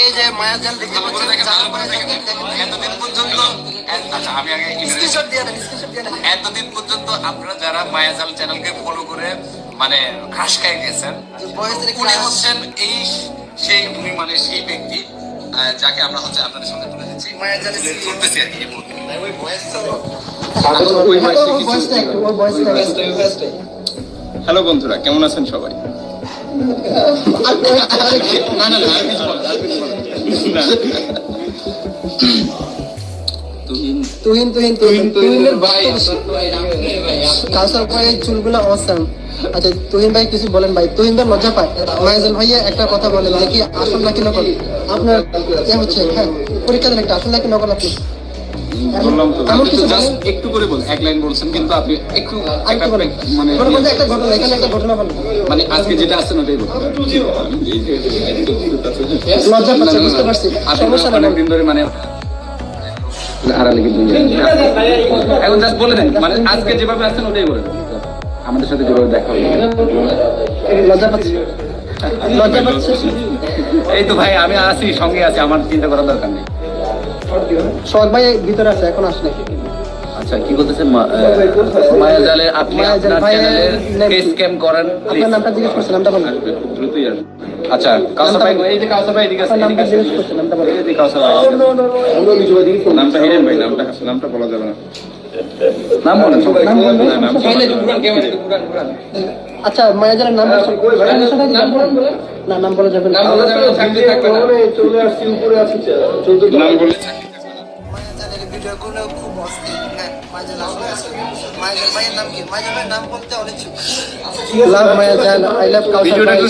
এই যে মায়াজাল দেখতে পাচ্ছেন। এতদিন পর্যন্ত আচ্ছা আমি আগে স্ক্রিনশট দিয়ে দেন স্ক্রিনশট দিয়ে দেন। এতদিন পর্যন্ত আপনারা যারা মায়াজাল চ্যানেলকে ফলো করে মানে ঘাস খাই গেছেন উনি হচ্ছেন এই সেই উনি মানে সেই ব্যক্তি যাকে আমরা হচ্ছে আপনাদের সঙ্গে তুলে দিচ্ছি। আর কি। ওই হ্যালো বন্ধুরা কেমন আছেন সবাই? না, না, না। তুহিন। তুহিন তুহিন। তুহিনের ভাই। চুলগুলো অসাম আচ্ছা তুহিন ভাই কিছু বলেন ভাই। তুহিন ভাই লজ্জা পায়। মায়াজাল ভাইয়া একটা কথা বলেন আসল নাকি নকল? আপনার হচ্ছে হ্যাঁ পরীক্ষা দেন একটা। আসল নাকি নকল আপনি? বললাম তো। এমন আপনি কিছু তো just বলেন। একটু করে বল এক লাইন বলছেন কিন্তু আপনি একটু আর মানে মনে করেন যে একটা ঘটনা এখানে একটা ঘটনা বলেন। মানে আজকে যেটা আছে না ওটাই বলুন। লজ্জা পাচ্ছে বুঝতে পারছি। সমস্যা নেই। অনেকদিন ধরে মানে আড়ালে কিন্তু এখন জাস্ট বলে দেন মানে আজকে যেভাবে আছেন ওটাই বলে দেন। আমাদের সাথে যেভাবে দেখা হবে লজ্জা পাচ্ছি এই তো ভাই আমি আছি সঙ্গে আছি আমার চিন্তা করার দরকার নেই। ভাই ভিতরে আছে এখন আসলে আচ্ছা কি বলতেছেন মায়াজালে আপনি আপনার চ্যানেলের নাম ফেস ক্যাম করেন আপনার নামটা জিজ্ঞেস করছেন নামটা বলেন। দ্রুতই আসবে। আচ্ছা কাউসার ভাই এই যে কাউসার ভাই এদিকে আসেন, নামটা জিজ্ঞেস করছেন নামটা বলেন। এই যে কাউসার ভাই এদিকে আসেন। নামটা হিরেন ভাই নামটা নামটা বলা যাবে না। নাম বলেন। নাম বলবেন? আচ্ছা মায়াজালের নাম নাম বলেন। না নাম বলা যাবে না নাম বলা যাবে না, থাকলে থাকবে না। নাম বলে খুব অস্থির। হ্যাঁ ভাইয়ের নাম কি? মায়ের নাম বলতে অনেক লাভ মায়াজাল আই লাভ কাউসার